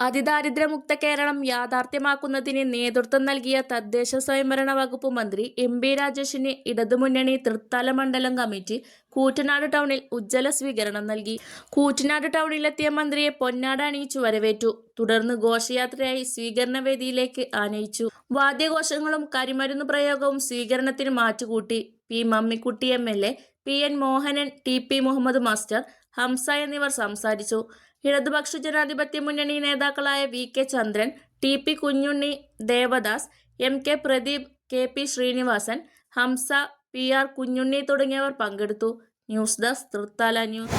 അതിദാരിദ്ര്യമുക്ത കേരളം യാഥാർത്ഥ്യമാക്കുന്നതിന് നേതൃത്വം നൽകിയ തദ്ദേശ സ്വയംഭരണ വകുപ്പ് മന്ത്രി എം ബി രാജേഷിന് ഇടതുമുന്നണി തൃത്താല മണ്ഡലം കമ്മിറ്റി കൂറ്റനാട് ടൗണിൽ ഉജ്ജ്വല സ്വീകരണം നൽകി. കൂറ്റനാട് ടൗണിലെത്തിയ മന്ത്രിയെ പൊന്നാട അണിയിച്ചു വരവേറ്റു. തുടർന്ന് ഘോഷയാത്രയായി സ്വീകരണ വേദിയിലേക്ക് ആനയിച്ചു. വാദ്യഘോഷങ്ങളും കരിമരുന്ന് പ്രയോഗവും സ്വീകരണത്തിന് മാറ്റുകൂട്ടി. P Mammikutty M L A P N Mohanan T P Muhammad master Hamsa എന്നിവർ സംസാരിച്ചു. ഇടതുപക്ഷ ജനാധിപത്യ മുന്നണി നേതാക്കളായ V K Chandran T P Kunjunni Devadas M K Pradeep K P Srinivasan Hamsa P R Kunjunni തുടങ്ങിയവർ പങ്കെടുത്തു. News desk Thrithala news.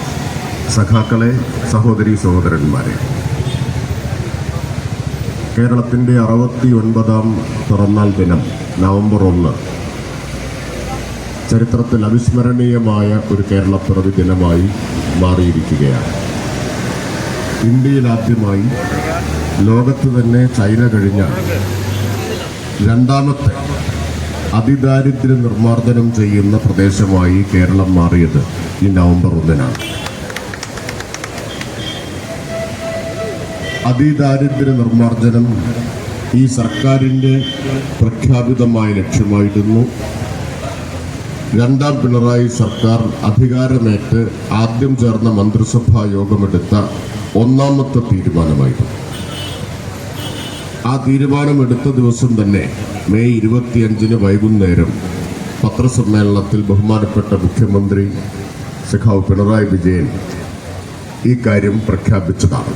സഖാക്കളെ സഹോദരി സഹോദരന്മാരെ കേരളത്തിന്റെ അറുപത്തി ഒൻപതാം പിറന്നാൾ ദിനം നവംബർ ഒന്ന് ചരിത്രത്തിൽ അവിസ്മരണീയമായ ഒരു കേരളപ്പിറവി ദിനമായി മാറിയിരിക്കുകയാണ്. ഇന്ത്യയിൽ ആദ്യമായി ലോകത്ത് തന്നെ ചൈന കഴിഞ്ഞ രണ്ടാമത്തെ അതിദാരിദ്ര്യ നിർമ്മാർജനം ചെയ്യുന്ന പ്രദേശമായി കേരളം മാറിയത് ഈ നവംബർ ഒന്നിനാണ്. അതിദാരിദ്ര്യ നിർമ്മാർജനം ഈ സർക്കാരിന്റെ പ്രഖ്യാപിതമായ ലക്ഷ്യമായിരുന്നു. രണ്ടാം പിണറായി സർക്കാർ അധികാരമേറ്റ് ആദ്യം ചേർന്ന മന്ത്രിസഭാ യോഗമെടുത്ത ഒന്നാമത്തെ തീരുമാനമായിരുന്നു. ആ തീരുമാനമെടുത്ത ദിവസം തന്നെ മെയ് ഇരുപത്തിയഞ്ചിന് വൈകുന്നേരം പത്രസമ്മേളനത്തിൽ ബഹുമാനപ്പെട്ട മുഖ്യമന്ത്രി സഖാവ് പിണറായി വിജയൻ ഈ കാര്യം പ്രഖ്യാപിച്ചതാണ്.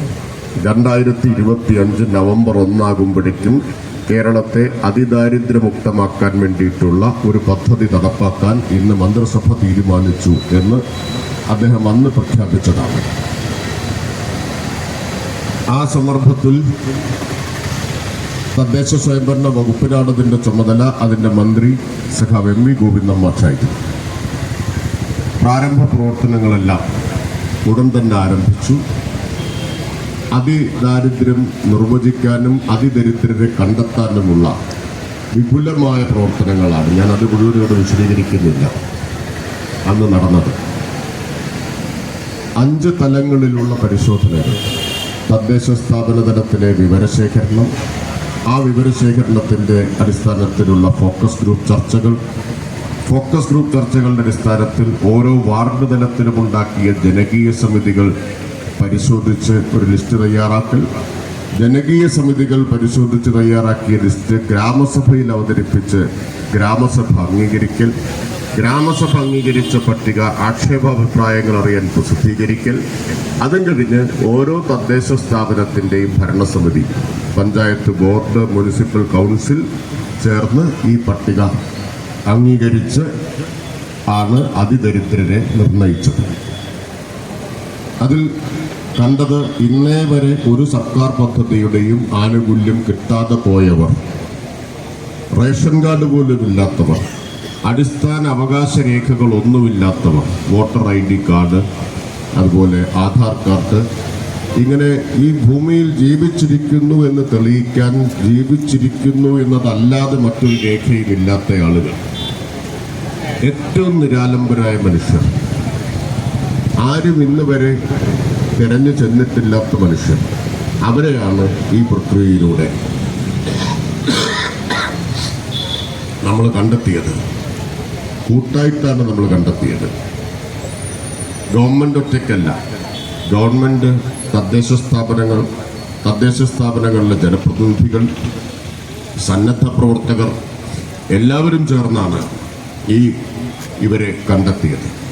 രണ്ടായിരത്തി ഇരുപത്തിയഞ്ച് നവംബർ ഒന്നാകുമ്പോഴേക്കും കേരളത്തെ അതിദാരിദ്ര്യമുക്തമാക്കാൻ വേണ്ടിയിട്ടുള്ള ഒരു പദ്ധതി നടപ്പാക്കാൻ ഇന്ന് മന്ത്രിസഭ തീരുമാനിച്ചു എന്ന് അദ്ദേഹം അന്ന് പ്രഖ്യാപിച്ചതാണ്. ആ സന്ദർഭത്തിൽ തദ്ദേശ സ്വയംഭരണ വകുപ്പിനാണ് ഇതിന്റെ ചുമതല. അതിന്റെ മന്ത്രി സഖാവ് എം വി ഗോവിന്ദൻ മാഷായിരുന്നു പ്രാരംഭ പ്രവർത്തനങ്ങളെല്ലാം ഉടൻ തന്നെ ആരംഭിച്ചു. അതിദാരിദ്ര്യം നിർവചിക്കാനും അതിദരിദ്രരെ കണ്ടെത്താനുമുള്ള വിപുലമായ പ്രവർത്തനങ്ങളാണ്. ഞാൻ അത് മുഴുവൻ ഇവിടെ വിശദീകരിക്കുന്നില്ല. അന്ന് നടന്നത്. അഞ്ച് തലങ്ങളിലുള്ള പരിശോധനകൾ. തദ്ദേശ സ്ഥാപന തലത്തിലെ വിവരശേഖരണം. ആ വിവരശേഖരണത്തിന്റെ അടിസ്ഥാനത്തിലുള്ള ഫോക്കസ് ഗ്രൂപ്പ് ചർച്ചകൾ. ഫോക്കസ് ഗ്രൂപ്പ് ചർച്ചകളുടെ അടിസ്ഥാനത്തിൽ ഓരോ വാർഡ് തലത്തിലും ഉണ്ടാക്കിയ ജനകീയ സമിതികൾ പരിശോധിച്ച് ഒരു ലിസ്റ്റ് തയ്യാറാക്കൽ. ജനകീയ സമിതികൾ പരിശോധിച്ച് തയ്യാറാക്കിയ ലിസ്റ്റ് ഗ്രാമസഭയിൽ അവതരിപ്പിച്ച് ഗ്രാമസഭ അംഗീകരിക്കൽ. ഗ്രാമസഭ അംഗീകരിച്ച പട്ടിക ആക്ഷേപാഭിപ്രായങ്ങൾ അറിയാൻ പ്രസിദ്ധീകരിക്കൽ. അതും കഴിഞ്ഞ് ഓരോ തദ്ദേശ സ്ഥാപനത്തിന്റെയും ഭരണസമിതി പഞ്ചായത്ത് ബോർഡ് മുനിസിപ്പൽ കൗൺസിൽ ചേർന്ന് ഈ പട്ടിക അംഗീകരിച്ച് ആണ് അതിദരിദ്രരെ നിർണയിച്ചത്. അതിൽ കണ്ടത് ഇന്നേ വരെ ഒരു സർക്കാർ പദ്ധതിയുടെയും ആനുകൂല്യം കിട്ടാതെ പോയവർ. റേഷൻ കാർഡ് പോലും ഇല്ലാത്തവർ. അടിസ്ഥാന അവകാശ രേഖകൾ ഒന്നുമില്ലാത്തവർ. വോട്ടർ ഐ ഡി കാർഡ് അതുപോലെ ആധാർ കാർഡ്. ഇങ്ങനെ ഈ ഭൂമിയിൽ ജീവിച്ചിരിക്കുന്നു എന്ന് തെളിയിക്കാൻ ജീവിച്ചിരിക്കുന്നു എന്നതല്ലാതെ മറ്റൊരു രേഖയും ഇല്ലാത്ത ആളുകൾ. ഏറ്റവും നിരാലംബരായ മനുഷ്യർ. ആരും ഇന്ന് വരെ തിരഞ്ഞു ചെന്നിട്ടില്ലാത്ത മനുഷ്യർ അവരെയാണ് ഈ പ്രക്രിയയിലൂടെ നമ്മൾ കണ്ടെത്തിയത്. കൂട്ടായിട്ടാണ് നമ്മൾ കണ്ടെത്തിയത്. ഗവൺമെന്റ് ഒറ്റയ്ക്കല്ല. ഗവൺമെന്റ് തദ്ദേശ സ്ഥാപനങ്ങൾ തദ്ദേശ സ്ഥാപനങ്ങളിലെ ജനപ്രതിനിധികൾ സന്നദ്ധ പ്രവർത്തകർ എല്ലാവരും ചേർന്നാണ് ഈ ഇവരെ കണ്ടെത്തിയത്.